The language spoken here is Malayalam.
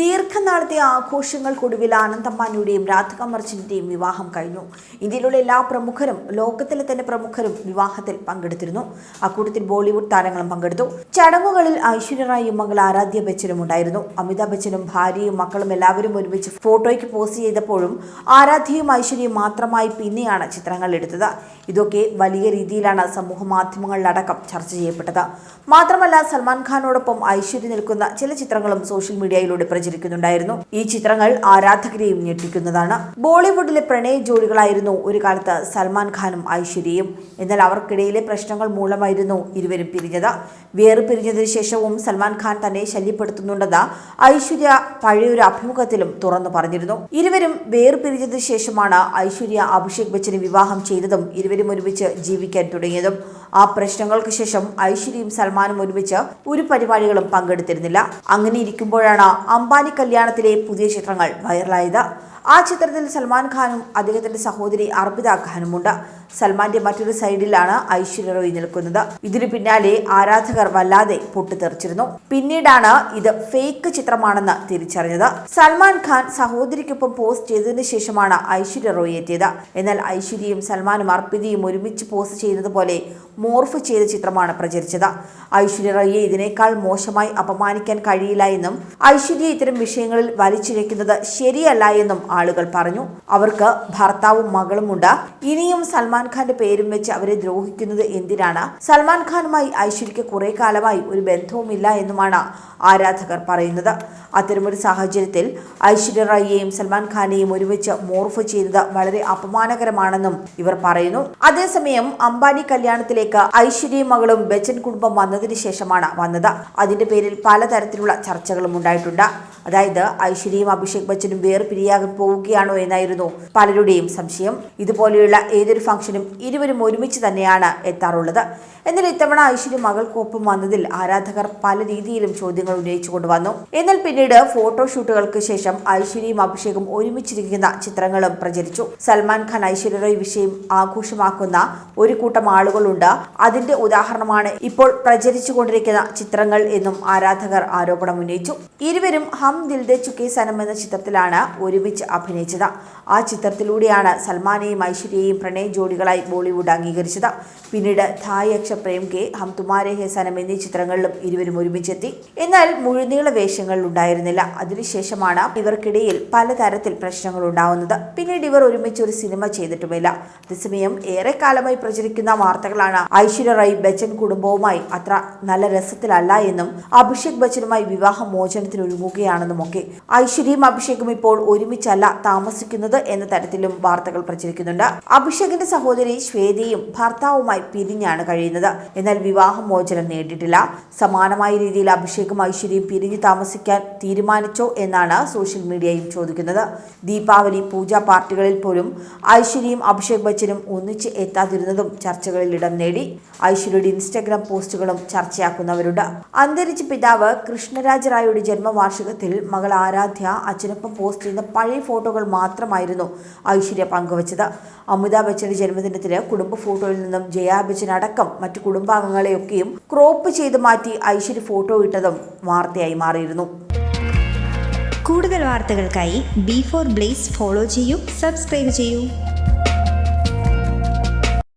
ദീർഘനാളത്തെ ആഘോഷങ്ങൾക്കൊടുവിൽ ആനന്ദമ്മാനിയുടെയും രാധിക മർച്ചിന്റെയും വിവാഹം കഴിഞ്ഞു. ഇന്ത്യയിലുള്ള എല്ലാ പ്രമുഖരും ലോകത്തിലെ തന്നെ പ്രമുഖരും വിവാഹത്തിൽ പങ്കെടുത്തിരുന്നു. അക്കൂട്ടത്തിൽ ബോളിവുഡ് താരങ്ങളും പങ്കെടുത്തു. ചടങ്ങുകളിൽ ഐശ്വര്യ റായിയും മകൾ ആരാധ്യ ബച്ചനും ഉണ്ടായിരുന്നു. അമിതാഭ് ബച്ചനും ഭാര്യയും മക്കളും എല്ലാവരും ഒരുമിച്ച് ഫോട്ടോയ്ക്ക് പോസ്റ്റ് ചെയ്തപ്പോഴും ആരാധ്യയും ഐശ്വര്യയും മാത്രമായി പിന്നെയാണ് ചിത്രങ്ങൾ എടുത്തത്. ഇതൊക്കെ വലിയ രീതിയിലാണ് സമൂഹ മാധ്യമങ്ങളിലടക്കം ചർച്ച ചെയ്യപ്പെട്ടത്. മാത്രമല്ല സൽമാൻ ഖാനോടൊപ്പം ഐശ്വര്യ നിൽക്കുന്ന ചില ചിത്രങ്ങളും സോഷ്യൽ മീഡിയയിലൂടെ പ്രചരിക്കുന്നുണ്ടായിരുന്നു. ഈ ചിത്രങ്ങൾ ആരാധകരെയും ഞെട്ടിക്കുന്നതാണ്. ബോളിവുഡിലെ പ്രണയ ജോഡികളായിരുന്നു ഒരു കാലത്ത് സൽമാൻ ഖാനും ഐശ്വര്യയും. എന്നാൽ അവർക്കിടയിലെ പ്രശ്നങ്ങൾ മൂലമായിരുന്നു ഇരുവരും പിരിഞ്ഞത്. വേറെ പിരിഞ്ഞതിനു ശേഷവും സൽമാൻ ഖാൻ തന്നെ ശല്യപ്പെടുത്തുന്നുണ്ടെന്ന് ഐശ്വര്യ പഴയൊരു അഭിമുഖത്തിലും തുറന്നു പറഞ്ഞിരുന്നു. ഇരുവരും വേർപിരിഞ്ഞതിന് ശേഷമാണ് ഐശ്വര്യ അഭിഷേക് ബച്ചനെ വിവാഹം ചെയ്തതും ഇരുവരും ഒരുമിച്ച് ജീവിക്കാൻ തുടങ്ങിയതും. ആ പ്രശ്നങ്ങൾക്ക് ശേഷം ഐശ്വര്യയും സൽമാനും ഒരുമിച്ച് ഒരു പരിപാടികളും പങ്കെടുത്തിരുന്നില്ല. അങ്ങനെ ഇരിക്കുമ്പോഴാണ് അംബാനി കല്യാണത്തിലെ പുതിയ ചിത്രങ്ങൾ വൈറലായത്. ആ ചിത്രത്തിൽ സൽമാൻ ഖാനും അദ്ദേഹത്തിന്റെ സഹോദരി അർപ്പിത ഖാനുമുണ്ട്. സൽമാന്റെ മറ്റൊരു സൈഡിലാണ് ഐശ്വര്യ റോയ് നിൽക്കുന്നത്. ഇതിനു പിന്നാലെ ആരാധകർ വല്ലാതെ പൊട്ടിത്തെറിച്ചിരുന്നു. പിന്നീടാണ് ഇത് ഫേക്ക് ചിത്രമാണെന്ന് തിരിച്ചറിഞ്ഞത്. സൽമാൻ ഖാൻ സഹോദരിക്കൊപ്പം പോസ്റ്റ് ചെയ്തതിനു ശേഷമാണ് ഐശ്വര്യ റോയ് എത്തിയത്. എന്നാൽ ഐശ്വര്യയും സൽമാനും അർപ്പിതയും ഒരുമിച്ച് പോസ്റ്റ് ചെയ്യുന്നത് പോലെ മോർഫ് ചെയ്ത ചിത്രമാണ് പ്രചരിച്ചത്. ഐശ്വര്യ റോയെ ഇതിനേക്കാൾ മോശമായി അപമാനിക്കാൻ കഴിയില്ല എന്നും ഐശ്വര്യ ഇത്തരം വിഷയങ്ങളിൽ വലിച്ചിഴക്കുന്നത് ശരിയല്ല എന്നും ആളുകൾ പറഞ്ഞു. അവർക്ക് ഭർത്താവും മകളുമുണ്ട്. ഇനിയും സൽമാൻ ഖാന്റെ പേരും വെച്ച് അവരെ ദ്രോഹിക്കുന്നത് എന്തിനാണ്? സൽമാൻ ഖാനുമായി ഐശ്വര്യയ്ക്ക് കുറെ കാലമായി ഒരു ബന്ധവുമില്ല എന്നുമാണ് ആരാധകർ പറയുന്നത്. അത്തരമൊരു സാഹചര്യത്തിൽ ഐശ്വര്യ റായിയെയും സൽമാൻ ഖാനെയും ഒരുമിച്ച് മോർഫ് ചെയ്യുന്നത് വളരെ അപമാനകരമാണെന്നും ഇവർ പറയുന്നു. അതേസമയം അംബാനി കല്യാണത്തിലേക്ക് ഐശ്വര്യയും മകളും ബച്ചൻ കുടുംബം വന്നതിന് ശേഷമാണ് വന്നത്. അതിന്റെ പേരിൽ പലതരത്തിലുള്ള ചർച്ചകളും ഉണ്ടായിട്ടുണ്ട്. അതായത് ഐശ്വര്യയും അഭിഷേക് ബച്ചനും വേർപിരിയാകാൻ പോവുകയാണോ എന്നായിരുന്നു പലരുടെയും സംശയം. ഇതുപോലെയുള്ള ഏതൊരു ഫംഗ്ഷനും ഇരുവരും ഒരുമിച്ച് തന്നെയാണ് എത്താറുള്ളത്. എന്നാൽ ഇത്തവണ ഐശ്വര്യ മകൾക്കൊപ്പം വന്നതിൽ ആരാധകർ പല രീതിയിലും ചോദ്യങ്ങൾ ഉന്നയിച്ചു കൊണ്ടുവന്നു. എന്നാൽ പിന്നീട് ഫോട്ടോഷൂട്ടുകൾക്ക് ശേഷം ഐശ്വര്യയും അഭിഷേകും ഒരുമിച്ചിരിക്കുന്ന ചിത്രങ്ങളും പ്രചരിച്ചു. സൽമാൻ ഖാൻ ഐശ്വര്യ റോയ് വിഷയം ആഘോഷമാക്കുന്ന ഒരു കൂട്ടം ആളുകളുണ്ട്. അതിന്റെ ഉദാഹരണമാണ് ഇപ്പോൾ പ്രചരിച്ചു കൊണ്ടിരിക്കുന്ന ചിത്രങ്ങൾ എന്നും ആരാധകർ ആരോപണം ഉന്നയിച്ചു. ഇരുവരും ഹം ദിൽ ദേ ചുക്കേ സനം എന്ന ചിത്രത്തിലാണ് ഒരുമിച്ച് അഭിനയിച്ചത്. ആ ചിത്രത്തിലൂടെയാണ് സൽമാനെയും ഐശ്വര്യയെയും പ്രണയ ജോഡികളായി ബോളിവുഡ് അംഗീകരിച്ചത്. പിന്നീട് ധായ് അക്ഷ പ്രേം കെ ഹം തുമാരെ ഹെ സനം എന്നീ ചിത്രങ്ങളിലും ഇരുവരും ഒരുമിച്ചെത്തി. എന്നാൽ മുഴുനീള വേഷങ്ങൾ ഉണ്ടായിരുന്നില്ല. അതിനുശേഷമാണ് ഇവർക്കിടയിൽ പലതരത്തിൽ പ്രശ്നങ്ങൾ ഉണ്ടാവുന്നത്. പിന്നീട് ഇവർ ഒരുമിച്ച് ഒരു സിനിമ ചെയ്തിട്ടുമില്ല. അതേസമയം ഏറെക്കാലമായി പ്രചരിക്കുന്ന വാർത്തകളാണ് ഐശ്വര്യ റായ് ബച്ചൻ കുടുംബവുമായി അത്ര നല്ല രസത്തിലല്ല എന്നും അഭിഷേക് ബച്ചനുമായി വിവാഹ മോചനത്തിന് ഒരുങ്ങുകയാണെന്നും ഒക്കെ. ഐശ്വര്യയും അഭിഷേകും ഇപ്പോൾ ഒരുമിച്ചല്ല താമസിക്കുന്നത് എന്ന തരത്തിലും വാർത്തകൾ പ്രചരിക്കുന്നുണ്ട്. അഭിഷേകിന്റെ സഹോദരി ശ്വേതയും ഭർത്താവുമായി പിരിഞ്ഞാണ് കഴിയുന്നത്. എന്നാൽ വിവാഹമോചനം നേടിയിട്ടില്ല. സമാനമായ രീതിയിൽ അഭിഷേകും ഐശ്വര്യയും പിരിഞ്ഞു താമസിക്കാൻ തീരുമാനിച്ചോ എന്നാണ് സോഷ്യൽ മീഡിയയും ചോദിക്കുന്നത്. ദീപാവലി പൂജാ പാർട്ടികളിൽ പോലും ഐശ്വര്യയും അഭിഷേക് ബച്ചനും ഒന്നിച്ച് എത്താതിരുന്നതും ചർച്ചകളിൽ ഇടം നേടി. ഐശ്വര്യയുടെ ഇൻസ്റ്റഗ്രാം പോസ്റ്റുകളും ചർച്ചയാക്കുന്നവരുണ്ട്. അന്തരിച്ച പിതാവ് കൃഷ്ണരാജ് റായുടെ ജന്മവാർഷികത്തിൽ മകൾ ആരാധ്യ അച്ഛനൊപ്പം പോസ്റ്റ് ചെയ്യുന്ന പഴയ ഫോട്ടോകൾ മാത്രമായിരുന്നു ഐശ്വര്യ പങ്കുവച്ചത്. അമിതാഭ് ബച്ചന്റെ ജന്മദിനത്തിന് കുടുംബ ഫോട്ടോയിൽ നിന്നും ജയാ അടക്കം മറ്റു കുടുംബാംഗങ്ങളെയൊക്കെയും ക്രോപ്പ് ചെയ്ത് മാറ്റി ഐശ്വര്യ ഫോട്ടോ ഇട്ടതും വാർത്തയായി മാറിയിരുന്നു. കൂടുതൽ വാർത്തകൾക്കായി ബി ഫോർ ബ്ലേസ് ഫോളോ ചെയ്യൂ സബ്സ്ക്രൈബ് ചെയ്യൂ.